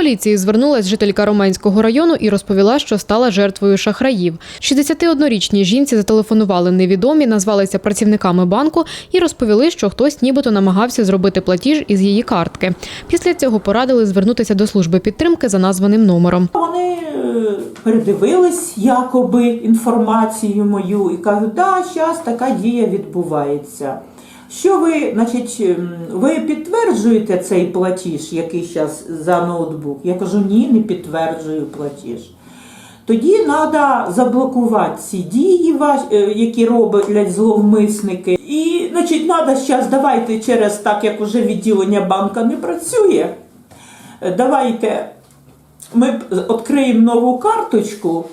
поліції звернулась жителька Романського району і розповіла, що стала жертвою шахраїв. 61-річній жінці зателефонували невідомі, назвалися працівниками банку і розповіли, що хтось нібито намагався зробити платіж із її картки. Після цього порадили звернутися до служби підтримки за названим номером. Вони е, передивились якоби інформацію мою і кажуть, да, зараз така дія відбувається. Що ви, значить, ем, ви підтверджуєте цей платіж, який зараз за ноутбук? Я кажу, ні, не підтверджую платіж. Тоді треба заблокувати ці дії, е, які роблять зловмисники. І, значить, треба зараз, давайте через так, як вже відділення банка не працює. е, Давайте ми відкриємо нову карточку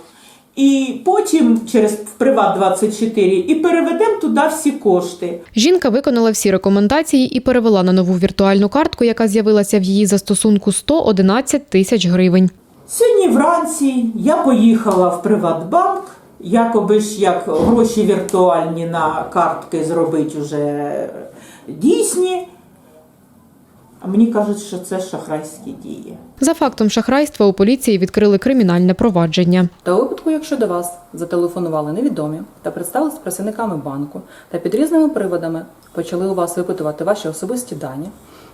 і потім через Приват 24 і переведемо туди всі кошти. Жінка виконала всі рекомендації і перевела на нову віртуальну картку, яка з'явилася в її застосунку 111 тисяч гривень. Сьогодні вранці я поїхала в Приватбанк, якоби ж як гроші віртуальні на картки зробити вже дійсні. А мені кажуть, що це шахрайські дії. За фактом шахрайства у поліції відкрили кримінальне провадження. Та у випадку, якщо до вас зателефонували невідомі та представились працівниками банку та під різними приводами почали у вас випитувати ваші особисті дані,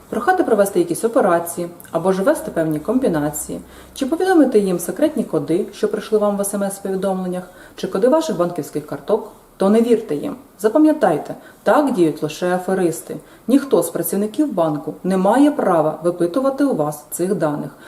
прохати провести якісь операції або ж ввести певні комбінації, чи повідомити їм секретні коди, що прийшли вам в смс-повідомленнях, чи коди ваших банківських карток, то не вірте їм. Запам'ятайте, так діють лише аферисти. Ніхто з працівників банку не має права випитувати у вас цих даних.